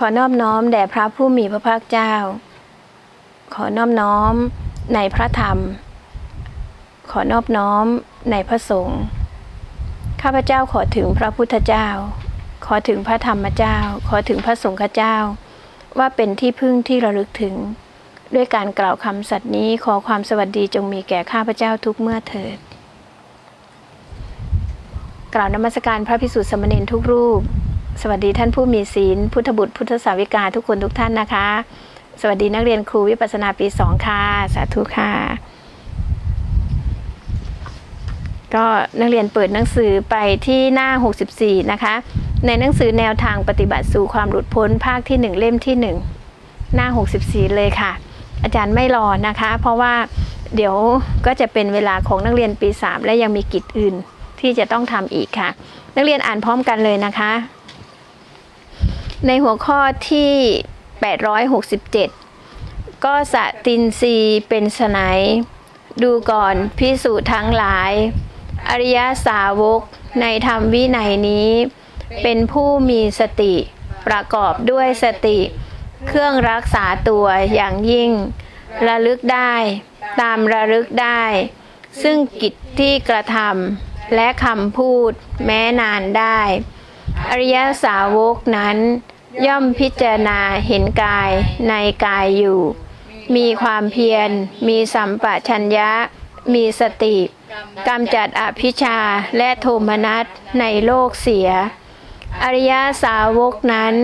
ขอนอบน้อมแด่พระผู้มีพระภาคเจ้า ขอนอบน้อมในพระธรรม ขอนอบน้อมในพระสงฆ์ ข้าพเจ้าขอถึงพระพุทธเจ้า ขอถึงพระธรรมเจ้า ขอถึงพระสงฆ์เจ้า ว่าเป็นที่พึ่งที่ระลึกถึง ด้วยการกล่าวคำสัตย์นี้ขอความสวัสดีจงมีแก่ข้าพเจ้าทุกเมื่อเถิด กล่าวนมัสการพระพิสุทธิสมเณรทุกรูป สวัสดีท่านผู้มีศีล พุทธบุตรพุทธสาวิกาทุกคนทุกท่านนะคะ สวัสดีนักเรียนครูวิปัสนาปีสองค่ะ สาธุค่ะ ก็นักเรียนเปิดหนังสือไปที่หน้า 64 นะคะ ในหนังสือแนวทางปฏิบัติสู่ความหลุดพ้นภาคที่ 1 เล่มที่ 1 หน้า 64 เลยค่ะ อาจารย์ไม่รอนะคะ เพราะว่าเดี๋ยวก็จะเป็นเวลาของนักเรียนปี 3 และยังมีกิจอื่นที่จะต้องทำอีกค่ะ นักเรียนอ่านพร้อมกันเลยนะคะ ในหัวข้อที่ 867 ก็สตินซีเป็นไฉนดูก่อนพิสูจน์ทั้งหลาย อริยสาวกในธรรมวินัยนี้ เป็นผู้มีสติประกอบด้วยสติ เครื่องรักษาตัวอย่างยิ่ง ระลึกได้ ตามระลึกได้ ซึ่งกิจที่กระทำและคำพูดแม้นานได้ อริยสาวกนั้น ย่อมพิจารณาเห็นกายในกายอยู่ มีความเพียร มีสัมปชัญญะ มีสติกำจัดอภิชาและโทมนัสในโลกเสีย อริยสาวกนั้น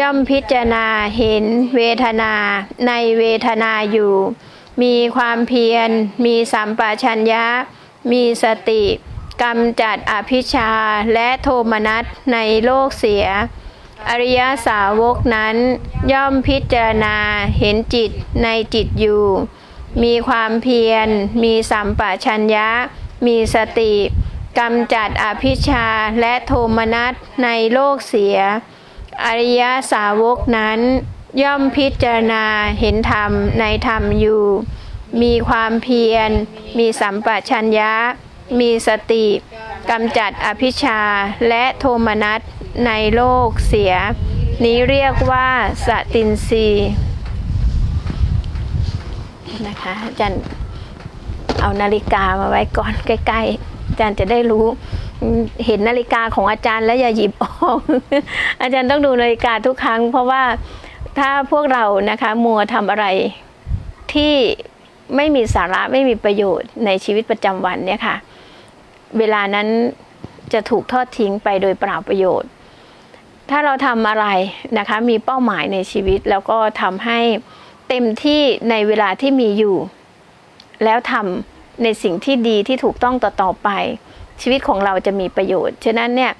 ย่อมพิจารณาเห็นเวทนาในเวทนาอยู่ มีความเพียร มีสัมปชัญญะ มีสติกำจัดอภิชาและโทมนัสในโลกเสีย อริยสาวกนั้น ย่อมพิจารณาเห็นจิตในจิตอยู่ มีความเพียร มีสัมปชัญญะ มีสติกำจัดอภิชาและโทมนัสในโลกเสีย อริยสาวกนั้น ย่อมพิจารณาเห็นธรรมในธรรมอยู่ มีความเพียร มีสัมปชัญญะ มีสติกำจัดอภิชาและโทมนัส ในโลกเสีย นี้เรียกว่าสตินรีนะคะอาจารย์เอานาฬิกามาไว้ก่อนใกล้ๆอาจารย์จะได้รู้เห็นนาฬิกาของอาจารย์แล้วอย่าหยิบออก อาจารย์ต้องดูนาฬิกาทุกครั้ง เพราะว่าถ้าพวกเรานะคะมัวทำอะไรที่ไม่มีสาระไม่มีประโยชน์ในชีวิตประจำวันเนี่ยค่ะ เวลานั้นจะถูกทอดทิ้งไปโดยเปล่าประโยชน์ ถ้าเราทำอะไรนะคะ มีเป้าหมายในชีวิต แล้วก็ทำให้เต็มที่ในเวลาที่มีอยู่ แล้วทำในสิ่งที่ดีที่ถูกต้องต่อตอไป ชีวิตของเราจะมีประโยชน์ ฉะนั้นเนี่ย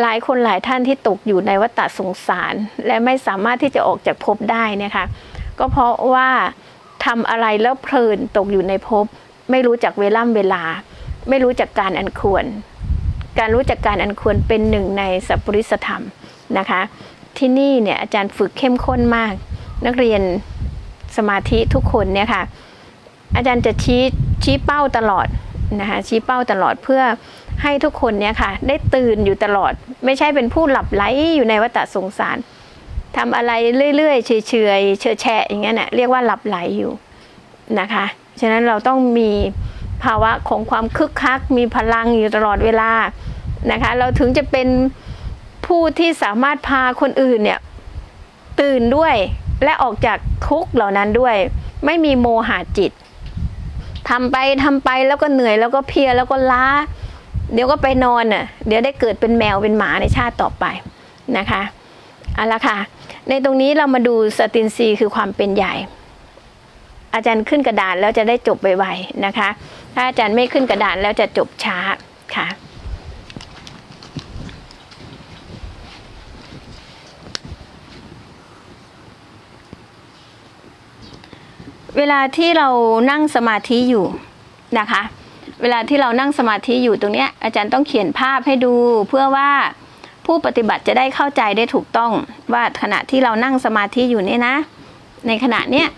หลายคนหลายท่านที่ตกอยู่ในวัฏสงสาร และไม่สามารถที่จะออกจากภพได้นี่ยค่ะก็เพราะว่าทำอะไรแล้วเพลินตกอยู่ในภพไม่รู้จักเวล่ำเวลา ไม่รู้จักการอันควร การรู้จักการอันควรเป็นหนึ่งในสัพปริสธรรม นะคะ ที่นี่เนี่ยอาจารย์ฝึกเข้มข้นมาก นักเรียนสมาธิทุกคนเนี่ยค่ะ อาจารย์จะชี้ชี้เป้าตลอดนะคะชี้เป้าตลอดเพื่อให้ทุกคนเนี่ยค่ะ ได้ตื่นอยู่ตลอด ไม่ใช่เป็นผู้หลับไหลอยู่ในวัฏสงสารทำอะไรเรื่อยๆเฉยๆเฉยแฉะอย่างเงี้ยนะเรียกว่าหลับไหลอยู่นะคะฉะนั้นเราต้องมีภาวะของความคึกคัก มีพลังอยู่ตลอดเวลานะคะ เราถึงจะเป็น ผู้ที่สามารถพาคนอื่นเนี่ยตื่นด้วยและออกจากทุกเหล่านั้นด้วย ไม่มีโมหะจิตทำไปทำไปแล้วก็เหนื่อยแล้วก็เพลียแล้วก็ล้า เดี๋ยวก็ไปนอนน่ะเดี๋ยวได้เกิดเป็นแมวเป็นหมาในชาติต่อไปนะคะเอาละค่ะ ในตรงนี้เรามาดูสตินซีคือความเป็นใหญ่ อาจารย์ขึ้นกระดานแล้วจะได้จบไวๆนะคะ ถ้าอาจารย์ไม่ขึ้นกระดานแล้วจะจบช้าค่ะ เวลาที่เรานั่งสมาธิอยู่นะคะ เวลาที่เรานั่งสมาธิอยู่ตรงเนี้ยอาจารย์ต้องเขียนภาพให้ดูเพื่อว่าผู้ปฏิบัติจะได้เข้าใจได้ถูกต้องว่าขณะที่เรานั่งสมาธิอยู่เนี่ยนะ ในขณะเนี้ย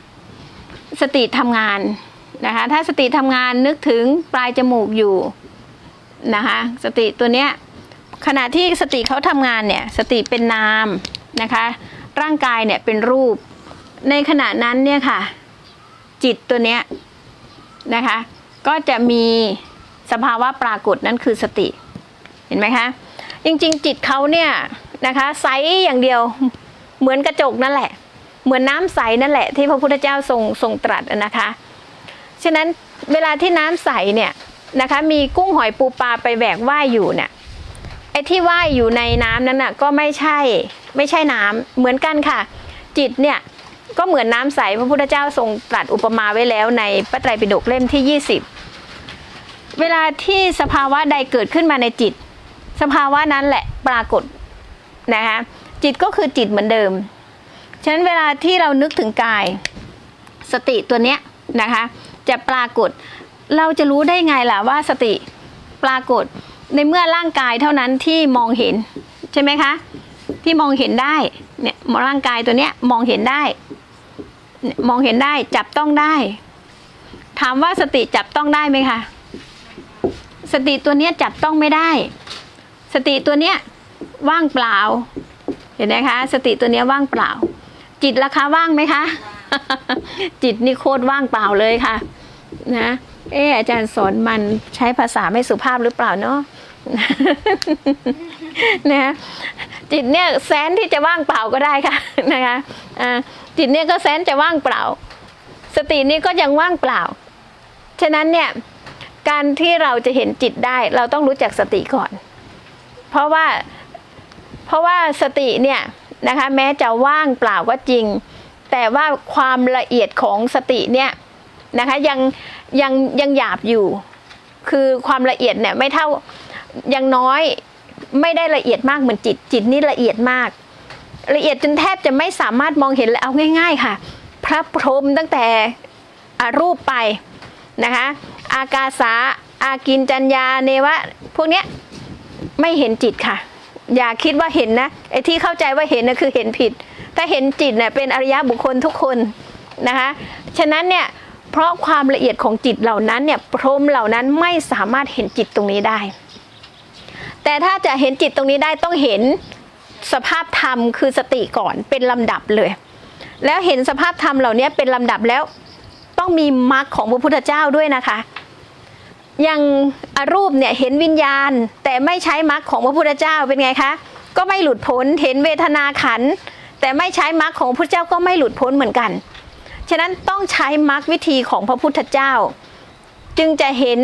สติทำงานนะคะ ถ้าสติทำงานนึกถึงปลายจมูกอยู่นะคะ สติตัวเนี้ยขณะที่สติเขาทำงานเนี่ยสติเป็นนามนะคะ ร่างกายเนี่ยเป็นรูป ในขณะนั้นเนี่ยค่ะ จิตตัวเนี้ยนะคะ ก็จะมีสภาวะปรากฏนั่นคือสติ เห็นไหมคะ จริงๆ จิตเขาเนี่ยนะคะใสอย่างเดียวเหมือนกระจกนั่นแหละ เหมือนน้ำใสนั่นแหละ ที่พระพุทธเจ้าทรงทรงตรัสนะคะ ฉะนั้นเวลาที่น้ำใสเนี่ยนะคะมีกุ้งหอยปูปลาไปแบกว่ายอยู่เนี่ยไอ้ที่ว่ายอยู่ในน้ำนั้นน่ะก็ไม่ใช่ไม่ใช่น้ำเหมือนกันค่ะ จิตเนี่ย ก็เหมือนน้ำใสพระพุทธเจ้าทรงตรัสอุปมาไว้แล้วในพระไตรปิฎกเล่มที่ 20 เวลาที่สภาวะใดเกิดขึ้นมาในจิต สภาวะนั้นแหละปรากฏนะคะจิตก็คือจิตเหมือนเดิม ฉะนั้นเวลาที่เรานึกถึงกาย สติตัวเนี้ยนะคะ จะปรากฏเราจะรู้ได้ไงล่ะว่าสติปรากฏในเมื่อร่างกายเท่านั้นที่มองเห็นใช่ไหมคะ ที่มองเห็นได้เนี่ยร่างกายตัวเนี้ยมองเห็นได้ มองเห็นได้จับต้องได้ ถามว่าสติจับต้องได้ไหมคะสติตัวเนี้ยจับต้องไม่ได้ สติตัวเนี้ยว่างเปล่า เห็นไหมคะ สติตัวเนี้ยว่างเปล่า จิตราคาว่างไหมคะ จิตนี่โคตรว่างเปล่าเลยค่ะ นะเอออาจารย์สอนมันใช้ภาษาไม่สุภาพหรือเปล่าเนาะนะจิตเนี่ยแสนที่จะว่างเปล่าก็ได้ค่ะนะคะอ่า จิตเนี่ยก็แสนจะว่างเปล่า สตินี่ก็ยังว่างเปล่า ฉะนั้นเนี่ยการที่เราจะเห็นจิตได้เราต้องรู้จักสติก่อน เพราะว่าเพราะว่าสติเนี่ยนะคะแม้จะว่างเปล่าก็จริง แต่ว่าความละเอียดของสติเนี่ยนะคะยังยังยังหยาบอยู่ คือความละเอียดเนี่ยไม่เท่ายังน้อยไม่ได้ละเอียดมากเหมือนจิตจิตนี่ละเอียดมาก ละเอียดจนแทบจะไม่สามารถมองเห็นเลยเอาง่าย ๆ ค่ะ พระพรหมตั้งแต่อรูปไปนะคะอากาสาอากินจัญญาเนวะพวกเนี้ยไม่เห็นจิตค่ะ อย่าคิดว่าเห็นนะไอ้ที่เข้าใจว่าเห็นนะคือเห็นผิด ถ้าเห็นจิตเนี่ยเป็นอริยบุคคลทุกคนนะคะฉะนั้นเนี่ยเพราะความละเอียดของจิตเหล่านั้นเนี่ยพรหมเหล่านั้นไม่สามารถเห็นจิตตรงนี้ได้ แต่ถ้าจะเห็นจิตตรงนี้ได้ต้องเห็น สภาพธรรมคือสติก่อนเป็นลำดับเลย แล้วเห็นสภาพธรรมเหล่านี้เป็นลำดับแล้วต้องมีมรรคของพระพุทธเจ้าด้วยนะคะอย่างอรูปเนี่ยเห็นวิญญาณ แต่ไม่ใช้มรรคของพระพุทธเจ้าเป็นไงคะก็ไม่หลุดพ้นเห็นเวทนาขัน แต่ไม่ใช้มรรคของพระพุทธเจ้าก็ไม่หลุดพ้นเหมือนกัน ฉะนั้นต้องใช้มรรควิธีของพระพุทธเจ้า จึงจะเห็น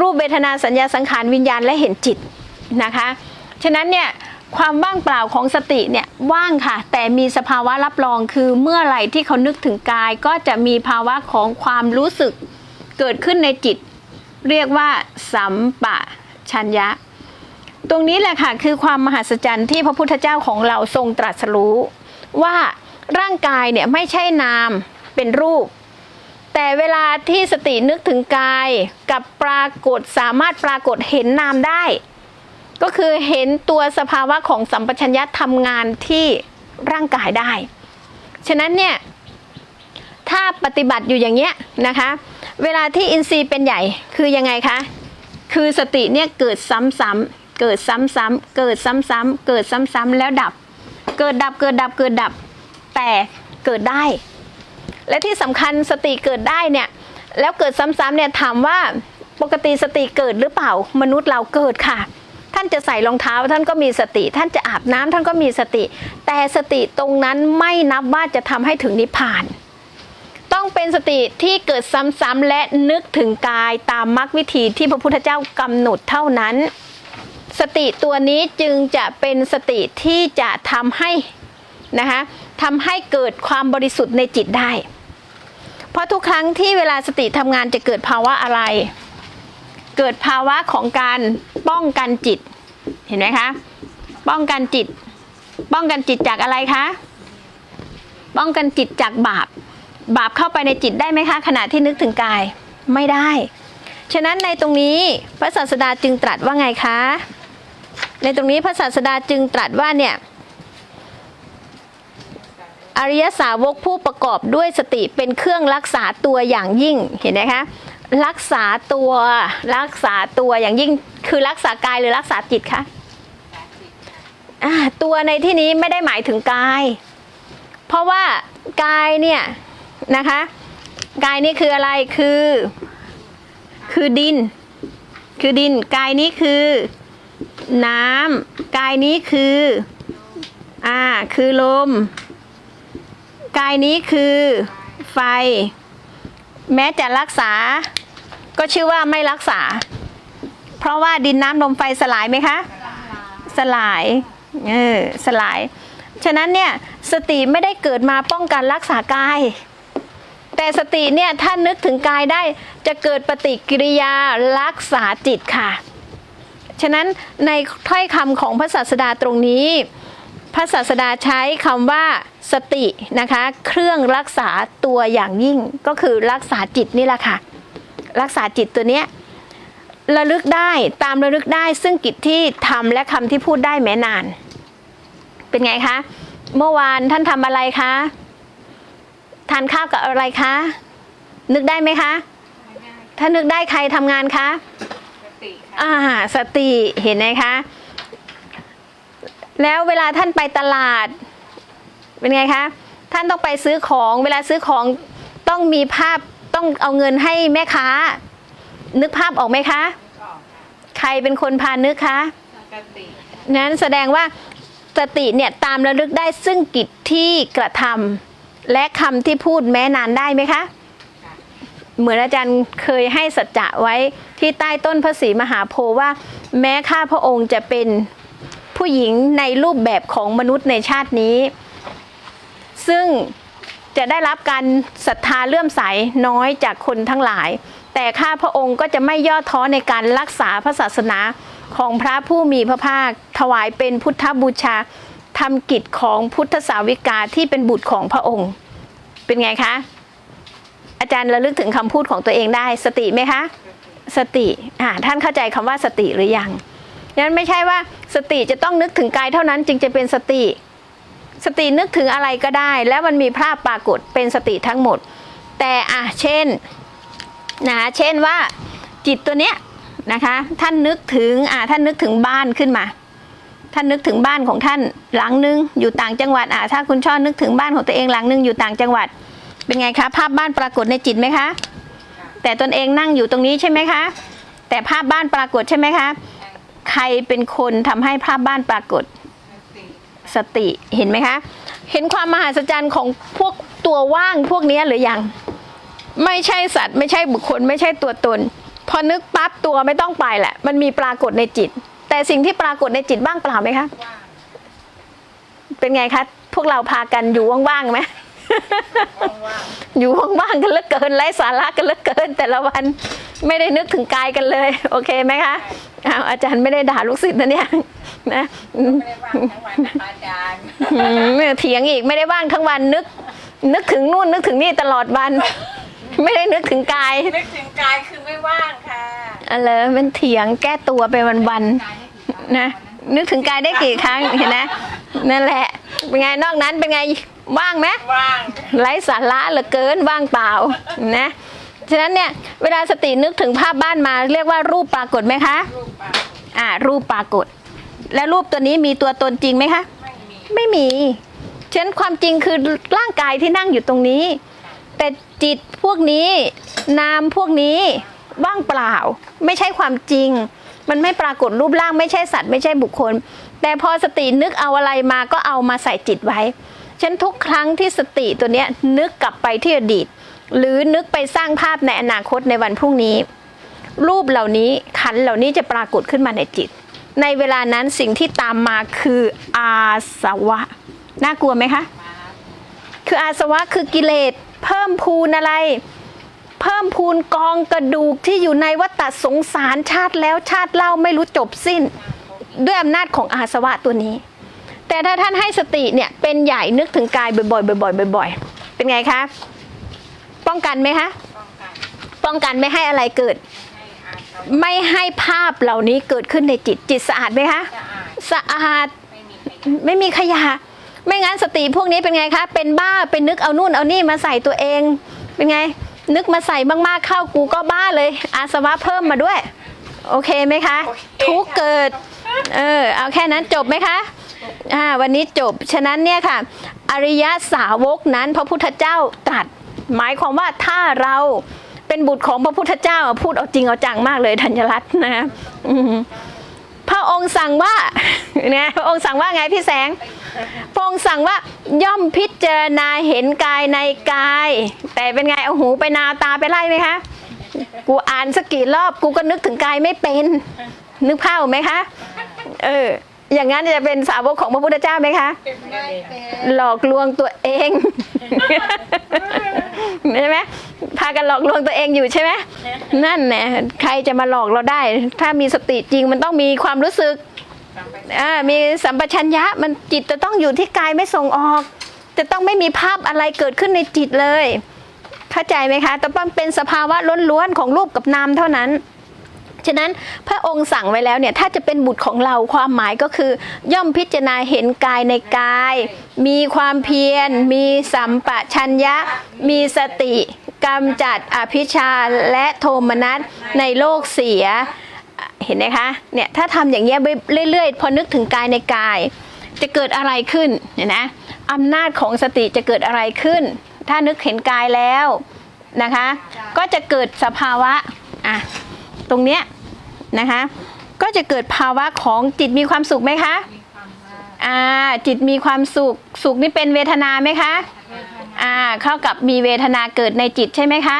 รูปเวทนาสัญญาสังขารวิญญาณและเห็นจิตนะคะ ฉะนั้นเนี่ย ความว่างเปล่าของสติเนี่ยว่างค่ะ แต่มีสภาวะรับรองคือเมื่อไหร่ที่เขานึกถึงกาย ก็จะมีภาวะของความรู้สึกเกิดขึ้นในจิต เรียกว่า สัมปะชัญญะ ตรงนี้แหละค่ะคือความมหัศจรรย์ที่พระพุทธเจ้าของเราทรงตรัสรู้ว่าร่างกายเนี่ยไม่ใช่นามเป็นรูป แต่เวลาที่สตินึกถึงกายกับปรากฏสามารถปรากฏเห็นนามได้ ก็คือเห็นตัวสภาวะของสัมปชัญญะทำงานที่ร่างกายได้ ฉะนั้นเนี่ยถ้าปฏิบัติอยู่อย่างเงี้ยนะคะ เวลาที่อินทรีย์เป็นใหญ่คือยังไงคะ คือสติเนี่ยเกิดซ้ำๆเกิดซ้ำๆเกิดซ้ำๆเกิดซ้ำๆแล้วดับ เกิดดับเกิดดับเกิดดับ แต่เกิดได้ และที่สำคัญสติเกิดได้เนี่ยแล้วเกิดซ้ำๆเนี่ยถามว่าปกติสติเกิดหรือเปล่ามนุษย์เราเกิดค่ะานจะใส่รองเท้าท่านก็มีสติ ท่านจะอาบน้ำท่านก็มีสติ แต่สติตรงนั้นไม่นับว่าจะทำให้ถึงนิพพาน ต้องเป็นสติที่เกิดซ้ำๆและนึกถึงกายตามมรรควิธีที่พระพุทธเจ้ากำหนดเท่านั้น สติตัวนี้จึงจะเป็นสติที่จะทำให้นะคะทำให้เกิดความบริสุทธิ์ในจิตได้ เพราะทุกครั้งที่เวลาสติทำงานจะเกิดภาวะอะไร เกิดภาวะของการป้องกันจิต เห็นไหมคะ ป้องกันจิต ป้องกันจิตจากอะไรคะ ป้องกันจิตจากบาป บาปเข้าไปในจิตได้ไหมคะ ขณะที่นึกถึงกายไม่ได้ ฉะนั้นในตรงนี้พระศาสดาจึงตรัสว่าไงคะ ในตรงนี้พระศาสดาจึงตรัสว่าเนี่ยอริยสาวกผู้ประกอบด้วยสติเป็นเครื่องรักษาตัวอย่างยิ่งเห็นไหมคะ รักษาตัวรักษาตัวอย่างยิ่งคือรักษากายหรือรักษาจิตคะตัวในที่นี้ไม่ได้หมายถึงกาย เพราะว่ากายเนี่ยนะคะกายนี่คืออะไรคือ คือดิน คือดินกายนี้คือ น้ำกายนี้คืออ่าคือลม กายนี้คือไฟ แม้จะรักษา ก็ชื่อว่าไม่รักษา เพราะว่าดินน้ำลมไฟสลายไหมคะ สลายเออสลาย ฉะนั้นเนี่ยสติไม่ได้เกิดมาป้องกันรักษากาย แต่สติเนี่ยถ้านึกถึงกายได้จะเกิดปฏิกิริยารักษาจิตค่ะ ฉะนั้นในถ้อยคำของพระศาสดาตรงนี้ พระศาสดาใช้คำว่าสตินะคะ เครื่องรักษาตัวอย่างยิ่งก็คือรักษาจิตนี่แหละค่ะ รักษาจิตตัวเนี้ยระลึกได้ตามระลึกได้ซึ่งกิจที่ทำและคำที่พูดได้แม้นาน เป็นไงคะ เมื่อวานท่านทำอะไรคะทานข้าวกับอะไรคะ นึกได้ไหมคะ ถ้านึกได้ใครทำงานคะ สติค่ะอ่าสติเห็นไหมคะ แล้วเวลาท่านไปตลาด เป็นไงคะ ท่านต้องไปซื้อของ เวลาซื้อของต้องมีภาพต้องเอาเงินให้แม่ค้า นึกภาพออกไหมคะออกใครเป็นคนพานึกคะสตินั้นแสดงว่าสติเนี่ยตามระลึกได้ซึ่งกิจที่กระทำและคำที่พูดแม้นานได้ไหมคะ เหมือนอาจารย์เคยให้สัจจะไว้ที่ใต้ต้นพระศรีมหาโพว่า แม้ข้าพระองค์จะเป็น ผู้หญิงในรูปแบบของมนุษย์ในชาตินี้ ซึ่งจะได้รับการศรัทธาเลื่อมใสน้อยจากคนทั้งหลาย แต่ข้าพระองค์ก็จะไม่ย่อท้อในการรักษาพระศาสนาของพระผู้มีพระภาค ถวายเป็นพุทธบูชาทำกิจของพุทธสาวิกาที่เป็นบุตรของพระองค์ เป็นไงคะ อาจารย์ระลึกถึงคำพูดของตัวเองได้ สติไหมคะ สติอ่าท่านเข้าใจคำว่าสติหรือยังดังนั้นไม่ใช่ว่า สติจะต้องนึกถึงกายเท่านั้นจึงจะเป็นสติ สตินึกถึงอะไรก็ได้ แล้วมันมีภาพปรากฏเป็นสติทั้งหมด แต่อะเช่นนะเช่นว่าจิตตัวเนี้ยนะคะท่านนึกถึงอะท่านนึกถึงบ้านขึ้นมา ท่านนึกถึงบ้านของท่านหลังนึงอยู่ต่างจังหวัดอะถ้าคุณช่อนึกถึงบ้านของตัวเองหลังนึงอยู่ต่างจังหวัด เป็นไงคะภาพบ้านปรากฏในจิตไหมคะ แต่ตนเองนั่งอยู่ตรงนี้ใช่ไหมคะ แต่ภาพบ้านปรากฏใช่ไหมคะ ใครเป็นคนทำให้ภาพบ้านปรากฏสติสติเห็นไหมคะ เห็นความมหัศจรรย์ของพวกตัวว่างพวกเนี้ยหรือยัง ไม่ใช่สัตว์ ไม่ใช่บุคคล ไม่ใช่ตัวตน พอนึกปั๊บตัวไม่ต้องไปแหละ มันมีปรากฏในจิต แต่สิ่งที่ปรากฏในจิตบ้างเปล่าไหมคะว่างเป็นไงคะพวกเราพากันอยู่ว่างๆไหมว่างอยู่ว่างๆกันเหลือเกินไร้สาระกันเหลือเกินแต่ละวัน ไม่ได้นึกถึงกายกันเลย โอเคไหมคะอ้าวอาจารย์ไม่ได้ด่าลูกศิษย์นะเนี่ยนะอืมๆไม่ได้ว่างทั้งวันนะคะอาจารย์อืมเถียงอีกไม่ได้ว่างทั้งวันนึก นึกถึงนู่นนึกถึงนี่ตลอดวัน ไม่ได้นึกถึงกายนึกถึงกายคือไม่ว่างค่ะอะไรมันเถียงแก้ตัวไปวันๆนะนึกถึงกายได้กี่ครั้งเห็นไหมนั่นแหละ เป็นไงนอกนั้นเป็นไงว่างไหมว่างไร้สาระเหลือเกินว่างเปล่านะ ฉะนั้นเนี่ยเวลาสตินึกถึงภาพบ้านมาเรียกว่ารูปปรากฏไหมคะรูปปากอ่ารูปปรากฏ แล้วรูปตัวนี้มีตัวตนจริงไหมคะ ไม่มีไม่มีฉะนั้นความจริงคือร่างกายที่นั่งอยู่ตรงนี้ แต่จิตพวกนี้นามพวกนี้ว่างเปล่า ไม่ใช่ความจริง มันไม่ปรากฏรูปร่างไม่ใช่สัตว์ไม่ใช่บุคคล แต่พอสตินึกเอาอะไรมาก็เอามาใส่จิตไว้ ฉะนันทุกครั้งที่สติตัวเนี้ยนึกกลับไปที่อดีต หรือนึกไปสร้างภาพในอนาคตในวันพรุ่งนี้ รูปเหล่านี้ขันเหล่านี้จะปรากฏขึ้นมาในจิต ในเวลานั้นสิ่งที่ตามมาคืออาสวะ น่ากลัวไหมคะ คืออาสวะคือกิเลสเพิ่มพูนอะไร เพิ่มพูนกองกระดูกที่อยู่ในวัฏสงสารชาติแล้วชาติเล่าไม่รู้จบสิ้น ด้วยอำนาจของอาสวะตัวนี้ แต่ถ้าท่านให้สติเนี่ยเป็นใหญ่นึกถึงกายบ่อยๆบ่อยๆบ่อยๆเป็นไงคะ ป้องกันไหมคะป้องกันป้องกันไม่ให้อะไรเกิดให้อาเขาไม่ให้ภาพเหล่านี้เกิดขึ้นในจิต จิตสะอาดไหมคะ สะอาดสะอาดไม่มีใครไม่มีขยะ ไม่งั้นสติพวกนี้เป็นไงคะ เป็นบ้า เป็นนึกเอานู่นเอานี่มาใส่ตัวเอง เป็นไง นึกมาใส่มากๆเข้ากูก็บ้าเลย อาสวะเพิ่มมาด้วย โอเคไหมคะ ทุกข์เกิด เออ เอาแค่นั้นจบไหมคะอ่าวันนี้จบ ฉะนั้นเนี่ยค่ะออริยสาวกนั้นพระพุทธเจ้าตรัส หมายความว่าถ้าเราเป็นบุตรของพระพุทธเจ้าพูดเอาจริงเอาจังมากเลยธัญรัตน์นะพระองค์สั่งว่าเนี่ยพระองค์สั่งว่าไงพี่แสง พระองค์สั่งว่าย่อมพิจารณาเห็นกายในกาย แต่เป็นไงเอาหูไปนาตาไปไล่ไหมคะกูอ่านสักกี่รอบกูก็นึกถึงกายไม่เป็น นึกภาพออกไหมคะ เออ อย่างนั้นจะเป็นสาวกของพระพุทธเจ้าไหมคะ ไม่เป็นหลอกลวงตัวเอง ใช่ไหมพากันหลอกลวงตัวเองอยู่ใช่ไหมนั่นแหละใครจะมาหลอกเราได้ ถ้ามีสติจริงมันต้องมีความรู้สึกอ่ามีสัมปชัญญะมันจิตจะต้องอยู่ที่กายไม่ส่งออก จะต้องไม่มีภาพอะไรเกิดขึ้นในจิตเลย เข้าใจไหมคะแต่ต้องเป็นสภาวะล้วนๆของรูปกับนามเท่านั้น ฉะนั้นพระองค์สั่งไว้แล้วเนี่ยถ้าจะเป็นบุตรของเราความหมายก็คือ ย่อมพิจารณาเห็นกายในกาย มีความเพียร มีสัมปชัญญะ มีสติกำจัดอภิชาและโทมนัสในโลกเสียเห็นไหมคะเนี่ยถ้าทำอย่างเงี้ยไปเรื่อยๆ พอนึกถึงกายในกาย จะเกิดอะไรขึ้นเนี่ยนะอำนาจของสติจะเกิดอะไรขึ้น ถ้านึกเห็นกายแล้วนะคะ ก็จะเกิดสภาวะอะ ตรงเนี้ยนะคะ ก็จะเกิดภาวะของจิตมีความสุขไหมคะอ่าจิตมีความสุขสุขนี่เป็นเวทนาไหมคะอ่าเข้ากับมีเวทนาเกิดในจิตใช่ไหมคะ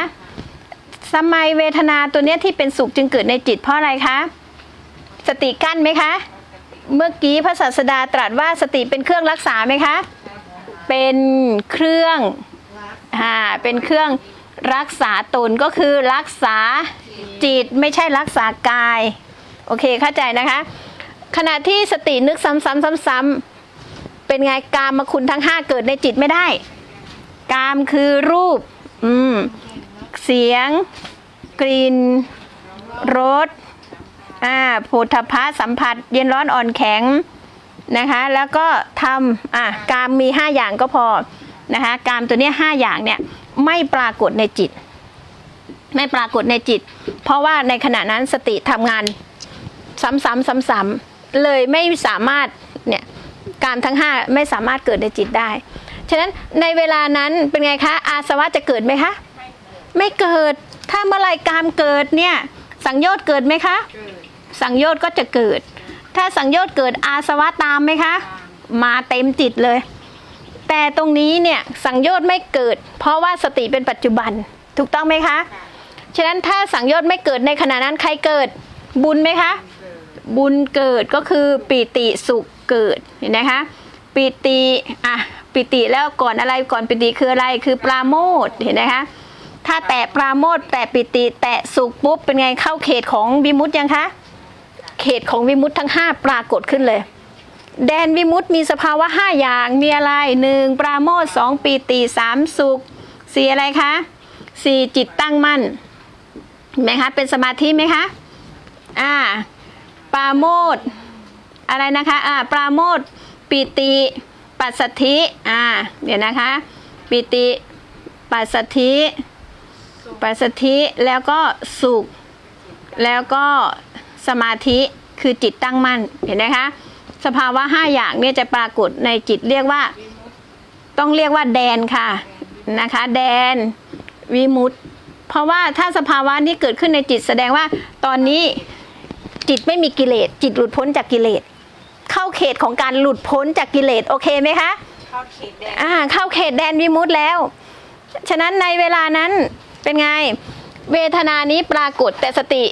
ทำไมเวทนาตัวเนี้ยที่เป็นสุขจึงเกิดในจิตเพราะอะไรคะสติกั้นไหมคะ เมื่อกี้พระศาสดาตรัสว่าสติเป็นเครื่องรักษาไหมคะ เป็นเครื่องอ่าเป็นเครื่องรักษาตนก็คือรักษา จิตไม่ใช่รักษากาย โอเคเข้าใจนะคะ ขณะที่สตินึกซ้ำๆซ้ำๆเป็นไงกามมาคุณทั้งห้าเกิดในจิตไม่ได้ กามคือรูป อืม เสียง กลิ่นรสอ่าผฏฐัพะสัมผัส เย็นร้อนอ่อนแข็งนะคะ แล้วก็ทำอะกามมี 5 อย่างก็พอนะคะ กามตัวนี้ห้าอย่างเนี่ย ไม่ปรากฏในจิต ไม่ปรากฏในจิต เพราะว่าในขณะนั้นสติทำงานซ้ำๆซ้ำๆเลยไม่สามารถเนี่ยกามทั้ง 5 ไม่สามารถเกิดในจิตได้ ฉะนั้นในเวลานั้นเป็นไงคะ อาสวะจะเกิดไหมคะ ไม่เกิด ถ้าเมื่อไหรกามเกิดเนี่ยสังโยชน์เกิดไหมคะ สังโยชน์ก็จะเกิด ถ้าสังโยชน์เกิดอาสวะตามไหมคะ มาเต็มจิตเลย แต่ตรงนี้เนี่ยสังโยชน์ไม่เกิด เพราะว่าสติเป็นปัจจุบัน ถูกต้องไหมคะ ฉะนั้นถ้าสังโยชน์ไม่เกิดในขณะนั้นใครเกิดบุญไหมคะ บุญเกิดก็คือปีติสุขเกิดเห็นไหมคะปีติอะปีติแล้วก่อนอะไรก่อนปีติคืออะไรคือปราโมทเห็นไหมคะถ้าแตะปราโมทแตะปิติแตะสุขปุ๊บเป็นไงเข้าเขตของวิมุตยังคะเขตของวิมุตทั้ง 5 ปรากฏขึ้นเลย แดนวิมุตมีสภาวะ 5 อย่างมีอะไรหนึ่งปราโมทสองปีติสามสุขสี่อะไรคะสี่จิตตั้งมั่น ไหมคะ เป็นสมาธิไหมคะ อ่า ปราโมทอะไรนะคะ อ่า ปราโมทปิติ ปัสสธิ อ่า เดี๋ยวนะคะ ปิติ ปัสสธิ ปัสสธิ แล้วก็สุข แล้วก็สมาธิ คือจิตตั้งมั่น เห็นไหมคะ สภาวะห้าอย่างเนี่ยจะปรากฏในจิตเรียกว่า ต้องเรียกว่าแดนค่ะ นะคะ แดน วิมุตติ เพราะว่าถ้าสภาวะนี้เกิดขึ้นในจิตแสดงว่าตอนนี้จิตไม่มีกิเลส จิตหลุดพ้นจากกิเลส เข้าเขตของการหลุดพ้นจากกิเลสโอเคไหมคะเข้าเขตแดงอ่าเข้าเขตแดนวิมุตต์แล้ว ฉะนั้นในเวลานั้นเป็นไงเวทนานี้ปรากฏแต่สติ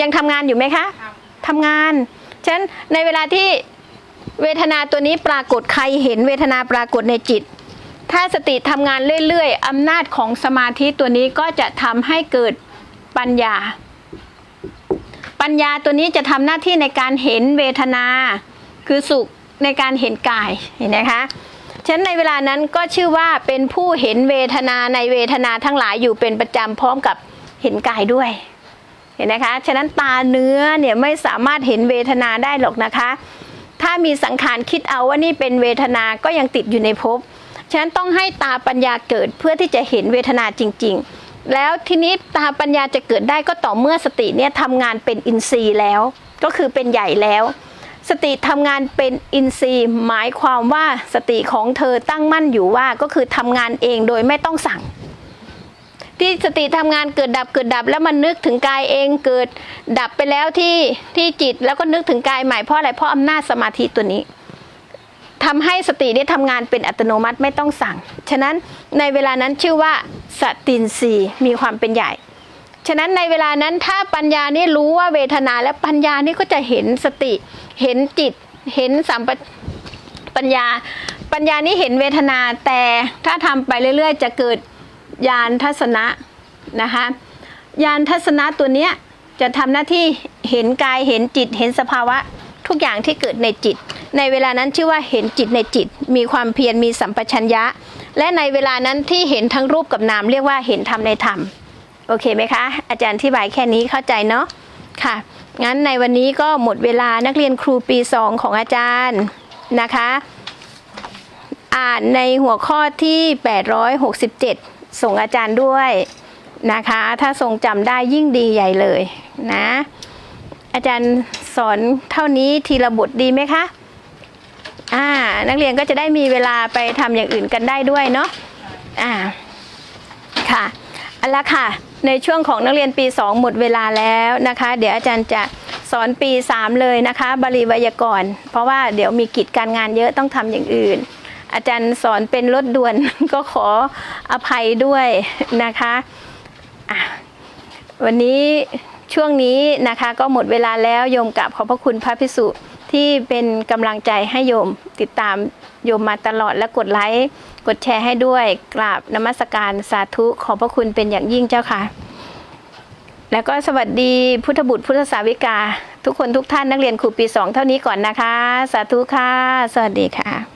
ยังทำงานอยู่ไหมคะทำงาน ฉะนั้นในเวลาที่เวทนาตัวนี้ปรากฏใครเห็นเวทนาปรากฏในจิต ถ้าสติทำงานเรื่อยๆอำนาจของสมาธิตัวนี้ก็จะทำให้เกิดปัญญา ปัญญาตัวนี้จะทำหน้าที่ในการเห็นเวทนา คือสุขในการเห็นกายเห็นไหมคะฉะนั้นในเวลานั้นก็ชื่อว่าเป็นผู้เห็นเวทนาในเวทนาทั้งหลายอยู่เป็นประจำพร้อมกับเห็นกายด้วย เห็นนะคะ ฉะนั้นตาเนื้อเนี่ยไม่สามารถเห็นเวทนาได้หรอกนะคะ ถ้ามีสังขารคิดเอาว่านี่เป็นเวทนาก็ยังติดอยู่ในภพ ฉะนั้นต้องให้ตาปัญญาเกิดเพื่อที่จะเห็นเวทนาจริง ๆ แล้วทีนี้ตาปัญญาจะเกิดได้ก็ต่อเมื่อสติเนี่ยทำงานเป็นอินทรีย์แล้ว ก็คือเป็นใหญ่แล้ว สติทำงานเป็นอินทรีย์ หมายความว่าสติของเธอตั้งมั่นอยู่ว่าก็คือทำงานเองโดยไม่ต้องสั่งที่สติทำงานเกิดดับเกิดดับแล้วมันนึกถึงกายเองเกิดดับไปแล้วที่ที่จิตแล้วก็นึกถึงกายใหม่เพราะอะไรเพราะอำนาจสมาธิตัวนี้ ทำให้สติได้ทำงานเป็นอัตโนมัติไม่ต้องสั่ง ฉะนั้นในเวลานั้นชื่อว่าสตินรีมีความเป็นใหญ่ ฉะนั้นในเวลานั้นถ้าปัญญานี่รู้ว่าเวทนาและปัญญานี่ก็จะเห็นสติ เห็นจิต เห็นสัมปปัญญา ปัญญานี่เห็นเวทนาแต่ถ้าทำไปเรื่อย ๆ จะเกิดญาณทัศนะนะคะญาณทัศนะตัวเนี้ยจะทำหน้าที่เห็นกายเห็นจิต เห็นสภาวะทุกอย่างที่เกิดในจิต ในเวลานั้นชื่อว่าเห็นจิตในจิต มีความเพียรมีสัมปชัญญะ และในเวลานั้นที่เห็นทั้งรูปกับนามเรียกว่าเห็นธรรมในธรรมโอเคไหมคะ อาจารย์ที่บายแค่นี้เข้าใจเนาะค่ะงั้นในวันนี้ก็หมดเวลานักเรียนครูปี 2 ของอาจารย์นะคะ อ่านในหัวข้อที่ 867 ส่งอาจารย์ด้วยนะคะ ถ้าทรงจำได้ยิ่งดีใหญ่เลยนะ อาจารย์สอนเท่านี้ทีละบทดีไหมคะ อ่า นักเรียนก็จะได้มีเวลาไปทำอย่างอื่นกันได้ด้วยเนาะอ่าค่ะเอาละค่ะ ในช่วงของนักเรียนปี 2 หมดเวลาแล้วนะคะ เดี๋ยวอาจารย์จะสอนปี 3 เลยนะคะบาลีไวยากรณ์เพราะว่าเดี๋ยวมีกิจการงานเยอะต้องทำอย่างอื่น อาจารย์สอนเป็นรถด่วน ก็ขออภัยด้วยนะคะะวันนี้ช่วงนี้นะคะก็หมดเวลาแล้วโยมกับขอบพระคุณพระพิสุ ที่เป็นกำลังใจให้โยมติดตามโยมมาตลอดและกดไลค์กดแชร์ให้ด้วยกราบนมัสการสาธุขอบพระคุณเป็นอย่างยิ่งเจ้าค่ะ แล้วก็สวัสดีพุทธบุตรพุทธสาวิกา ทุกคนทุกท่านนักเรียนครูปีสองเท่านี้ก่อนนะคะ สาธุค่ะ สวัสดีค่ะ